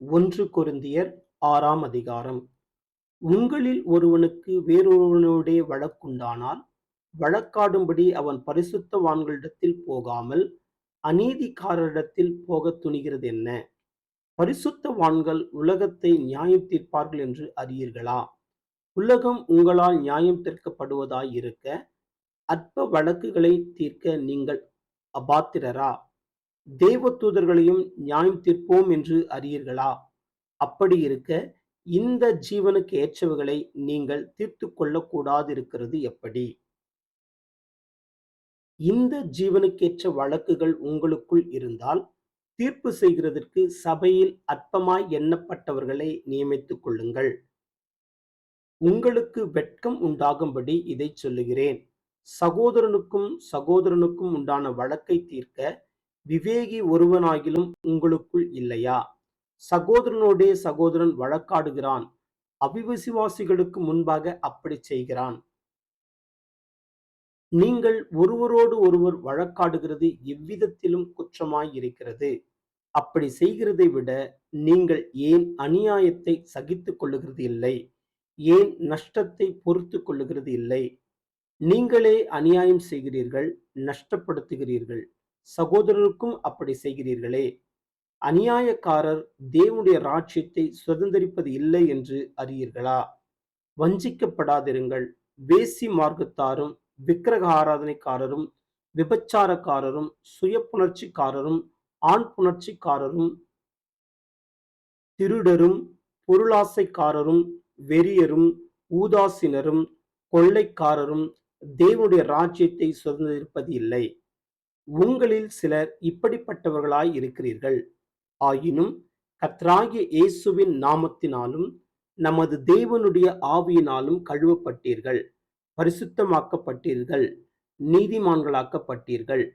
ஒன்று கொருந்தியர் ஆறாம் அதிகாரம். உங்களில் ஒருவனுக்கு வேறொருவனுடைய வழக்குண்டானால் வழக்காடும்படி அவன் பரிசுத்தவான்களிடத்தில் போகாமல் அநீதிக்காரரிடத்தில் போக துணிகிறது என்ன பரிசுத்தவான்கள் உலகத்தை நியாயம் தீர்ப்பார்கள் என்று அறியீர்களா? உலகம் உங்களால் நியாயம் தீர்க்கப்படுவதாயிருக்க அற்ப வழக்குகளை தீர்க்க நீங்கள் அபாத்திரரா? தெய்வ தூதர்களையும் நியாயம் தீர்ப்போம் என்று அறியீர்களா? அப்படி இருக்க இந்த ஜீவனுக்கு ஏற்றவைகளை நீங்கள் தீர்த்து கொள்ளக்கூடாது இருக்கிறது எப்படி? இந்த ஜீவனுக்கேற்ற வழக்குகள் உங்களுக்குள் இருந்தால் தீர்ப்பு செய்கிறதற்கு சபையில் அற்பமாய் எண்ணப்பட்டவர்களை நியமித்துக் கொள்ளுங்கள். உங்களுக்கு வெட்கம் உண்டாகும்படி இதை சொல்லுகிறேன். சகோதரனுக்கும் சகோதரனுக்கும் உண்டான வழக்கை தீர்க்க விவேகி ஒருவனாகிலும் உங்களுக்குள் இல்லையா? சகோதரனோடே சகோதரன் வழக்காடுகிறான். அவிவிசுவாசிகளுக்கு முன்பாக அப்படி செய்கிறான். நீங்கள் ஒருவரோடு ஒருவர் வழக்காடுகிறது எவ்விதத்திலும் குற்றமாய் இருக்கிறது. அப்படி செய்கிறதை விட நீங்கள் ஏன் அநியாயத்தை சகித்துக் கொள்ளுகிறது இல்லை? ஏன் நஷ்டத்தை பொறுத்து கொள்ளுகிறது இல்லை? நீங்களே அநியாயம் செய்கிறீர்கள் நஷ்டப்படுத்துகிறீர்கள். சகோதரருக்கும் அப்படி செய்கிறீர்களே. அநியாயக்காரர் தேவனுடைய ராஜ்யத்தை சுதந்திரிப்பது இல்லை என்று அறியீர்களா? வஞ்சிக்கப்படாதிருங்கள். வேசி மார்க்கத்தாரும் விக்கிரக ஆராதனைக்காரரும் விபச்சாரக்காரரும் சுய புணர்ச்சிக்காரரும் ஆண் புணர்ச்சிக்காரரும் திருடரும் பொருளாசைக்காரரும் வெறியரும் ஊதாசினரும் கொள்ளைக்காரரும் தேவனுடைய ராஜ்யத்தை சுதந்திரிப்பது இல்லை. உங்களில் சிலர் இப்படிப்பட்டவர்களாய் இருக்கிறீர்கள். ஆயினும் கத்ராகிய இயேசுவின் நாமத்தினாலும் நமது தேவனுடைய ஆவியினாலும் கழுவப்பட்டீர்கள். பரிசுத்தமாக்கப்பட்டீர்கள். நீதிமான்களாக்கப்பட்டீர்கள்.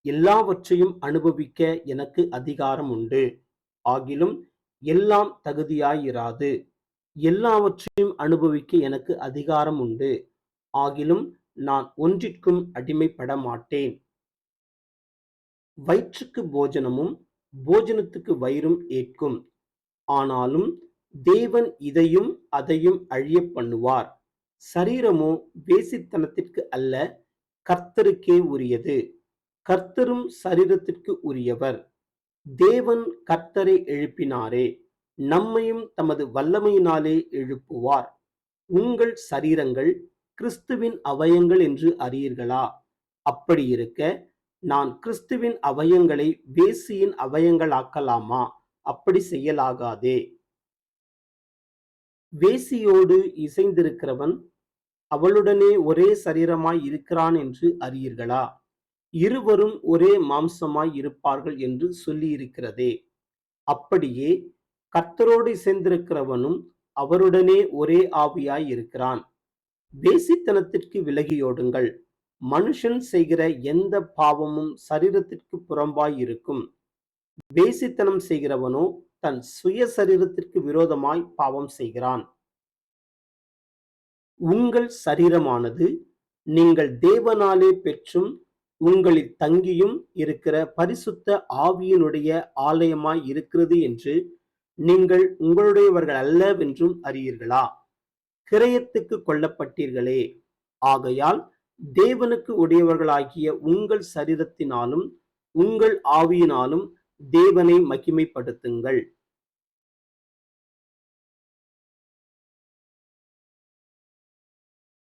எல்லாவற்றையும் அனுபவிக்க எனக்கு அதிகாரம் உண்டு. ஆகிலும் எல்லாம் தகுதியாயிராது. எல்லாவற்றையும் அனுபவிக்க எனக்கு அதிகாரம் உண்டு. ஆகிலும் நான் ஒன்றிற்கும் அடிமைப்பட மாட்டேன் வயிற்றுக்கு போஜனமும் போஜனத்துக்கு வயிறும் ஏற்கும். ஆனாலும் தேவன் இதையும் அதையும் அழிய பண்ணுவார். சரீரமோ வேசித்தனத்திற்கு அல்ல கர்த்தருக்கே உரியது. கர்த்தரும் சரீரத்திற்கு உரியவர். தேவன் கர்த்தரை எழுப்பினாரே நம்மையும் தமது வல்லமையினாலே எழுப்புவார். உங்கள் சரீரங்கள் கிறிஸ்துவின் அவயங்கள் என்று அறியீர்களா? அப்படி இருக்க நான் கிறிஸ்துவின் அவயங்களை வேசியின் அவயங்களாக்கலாமா? அப்படி செய்யலாகாதே. வேசியோடு இசைந்திருக்கிறவன் அவளுடனே ஒரே சரீரமாய் இருக்கிறான் என்று அறியீர்களா? இருவரும் ஒரே மாம்சமாய் இருப்பார்கள் என்று சொல்லியிருக்கிறதே. அப்படியே கர்த்தரோடு இசைந்திருக்கிறவனும் அவருடனே ஒரே ஆவியாய் இருக்கிறான். வேசித்தனத்திற்கு விலகியோடுங்கள். மனுஷன் செய்கிற எந்த பாவமும் சரீரத்திற்கு புறம்பாய் இருக்கும். வேசித்தனம் செய்கிறவனோ தன் சுய சரீரத்திற்கு விரோதமாய் பாவம் செய்கிறான். உங்கள் சரீரமானது நீங்கள் தேவனாலே பெற்றும் உங்களில் தங்கியும் இருக்கிற பரிசுத்த ஆவியினுடைய ஆலயமாய் இருக்கிறது என்று நீங்கள் உங்களுடையவர்கள் அல்லவென்றும் அறியீர்களா? கிரயத்துக்கு கொல்லப்பட்டீர்களே. ஆகையால் தேவனுக்கு உடையவர்களாகிய உங்கள் சரீரத்தினாலும் உங்கள் ஆவியினாலும் தேவனை மகிமைப்படுத்துங்கள்.